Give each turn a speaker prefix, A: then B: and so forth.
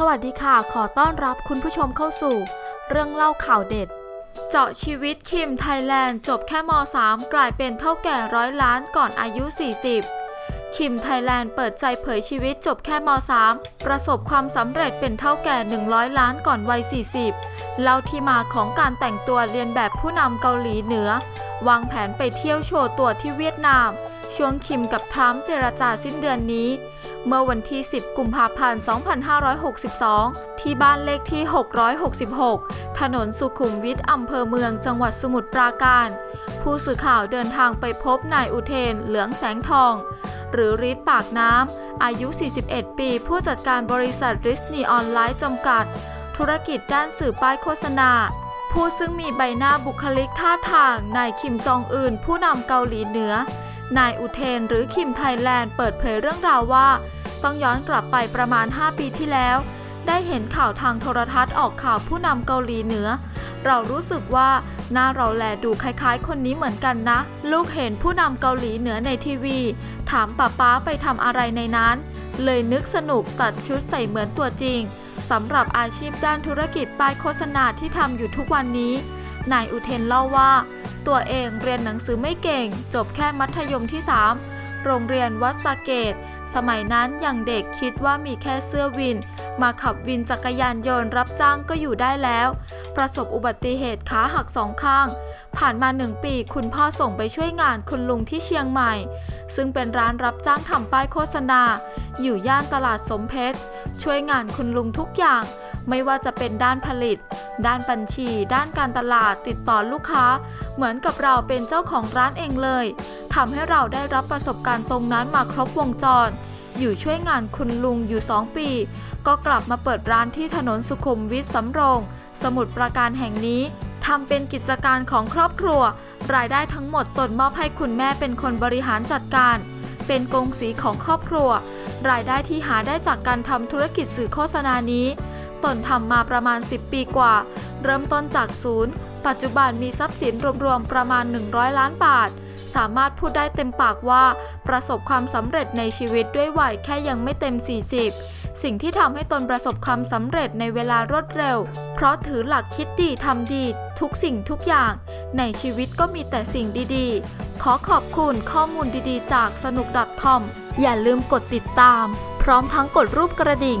A: สวัสดีค่ะ ขอต้อนรับคุณผู้ชมเข้าสู่ เรื่องเล่าข่าวเด็ด เจาะชีวิตคิมไทยแลนด์จบแค่ม .3 กลายเป็นเท่าแก่ร้อยล้านก่อนอายุ 40 คิมไทยแลนด์เปิดใจเผยชีวิตจบแค่ม .3 ประสบความสำเร็จเป็นเท่าแก่ 100 ล้านก่อนวัย 40 เล่าที่มาของการแต่งตัวเรียนแบบผู้นำเกาหลีเหนือ วางแผนไปเที่ยวโชว์ตัวที่เวียดนามช่วงคิมกับทรัมป์เจรจาสิ้นเดือนนี้ เมื่อวันที่ 10 กุมภาพันธ์ 2562 ที่บ้านเลขที่ 666 ถนนสุขุมวิทอำเภอเมืองจังหวัดสมุทรปราการ ผู้สื่อข่าวเดินทางไปพบนายอุเทน เหลืองแสงทอง หรือริดปากน้ำ อายุ 41 ปี ผู้จัดการบริษัทริสนีออนไลน์จำกัด ธุรกิจด้านสื่อป้ายโฆษณาผู้ซึ่งมีใบหน้าบุคลิกท่าทางนายคิมจองอึนผู้นำเกาหลีเหนือ นายอุเทนหรือคิมไทยแลนด์เปิดเผยเรื่องราวว่า ต้องย้อนกลับไปประมาณ 5 ปีที่แล้ว ได้เห็นข่าวทางโทรทัศน์ออกข่าวผู้นำเกาหลีเหนือ เรารู้สึกว่าหน้าเราแลดูคล้ายๆ คนนี้เหมือนกันนะ ลูกเห็นผู้นำเกาหลีเหนือในทีวี ถามป้าป้าไปทำอะไรในนั้น เลยนึกสนุกตัดชุดใส่เหมือนตัวจริงสำหรับอาชีพด้านธุรกิจป้ายโฆษณาที่ทำอยู่ทุกวันนี้ นายอุเทนเล่าว่า ตัวเองเรียนหนังสือไม่เก่ง จบแค่มัธยมที่ 3 โรงเรียนวัดสะเกตสมัยนั้นอย่างเด็กคิดว่ามีแค่เสื้อวิน มาขับวินจักรยานยนต์รับจ้างก็อยู่ได้แล้ว ประสบอุบัติเหตุขาหักสองข้าง ผ่านมาหนึ่งปีคุณพ่อส่งไปช่วยงานคุณลุงที่เชียงใหม่ ซึ่งเป็นร้านรับจ้างทำป้ายโฆษณา อยู่ย่านตลาดสมเพชร ช่วยงานคุณลุงทุกอย่าง ไม่ว่าจะเป็นด้านผลิต ด้านบัญชี ด้านการตลาดติดต่อลูกค้า เหมือนกับเราเป็นเจ้าของร้านเองเลยทำให้เราได้รับประสบการณ์ตรงนั้นมาครบวงจร อยู่ช่วยงานคุณลุงอยู่ 2 ปี ก็กลับมาเปิดร้านที่ถนนสุขุมวิทสำโรง สมุทรปราการแห่งนี้ทำเป็นกิจการของครอบครัว รายได้ทั้งหมดตนมอบให้คุณแม่เป็นคนบริหารจัดการ เป็นกงสีของครอบครัว รายได้ที่หาได้จากการทำธุรกิจสื่อโฆษณานี้ ตนทำมาประมาณ 10 ปีกว่า เริ่มต้นจากศูนย์ ปัจจุบันมีทรัพย์สินรวมๆประมาณ 100 ล้านบาท สามารถพูดได้เต็มปากว่า ประสบความสำเร็จในชีวิตด้วยวัยแค่ยังไม่เต็ม 40สิ่งที่ทำให้ตนประสบความสำเร็จในเวลารวดเร็ว เพราะถือหลักคิดดีทำดี ทุกสิ่งทุกอย่าง ในชีวิตก็มีแต่สิ่งดีๆ ขอขอบคุณข้อมูลดีๆ จากสนุก .com อย่าลืมกดติดตาม พร้อมทั้งกดรูปกระดิ่ง